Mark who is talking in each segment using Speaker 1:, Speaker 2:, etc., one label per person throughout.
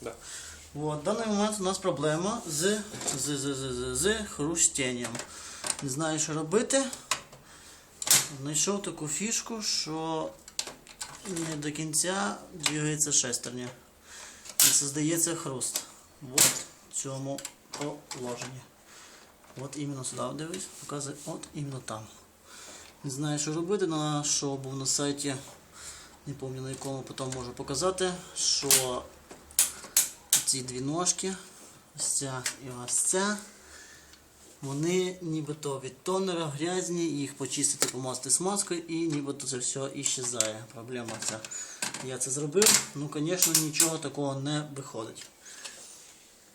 Speaker 1: Да.
Speaker 2: Вот, в даний момент у нас проблема з, з, з, з, з, з хрустінням. Не знаю, що робити. Знайшов таку фішку, що не до кінця двигається шестерня. І создається хруст. Вот в цьому положенні. От іменно сюди дивись, показує, от іменно там. Не знаю, що робити, на що був на сайті, не пам'ятаю на якому потім можу показати, що ці дві ножки, ось ця і ось ця, вони нібито від тонера грязні, їх почистити, помазати смазкою і нібито це все іщезає. Проблема ця. Я це зробив, ну звісно нічого такого не виходить.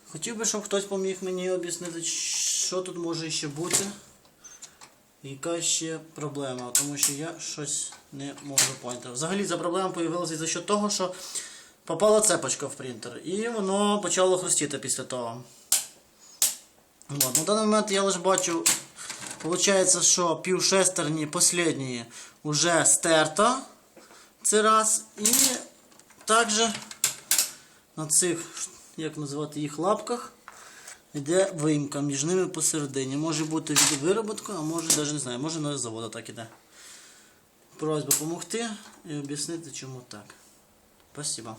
Speaker 2: Хотів би, щоб хтось поміг мені об'яснити, що тут може ще бути. Яка ще проблема, тому що я щось не можу поняти. Взагалі ця проблема з'явилася за счет того, що попала цепочка в принтер, і воно почало хрустіти після того. От, на даний момент я лише бачу, виходить, що пів шестерні вже стерто. Це раз. І також на цих, як називати їх лапках, йде виїмка між ними посередині. Може бути від вироботку, а може навіть не знаю, може на заводу так іде. Просьба допомогти і об'яснити, чому так. Спасибо.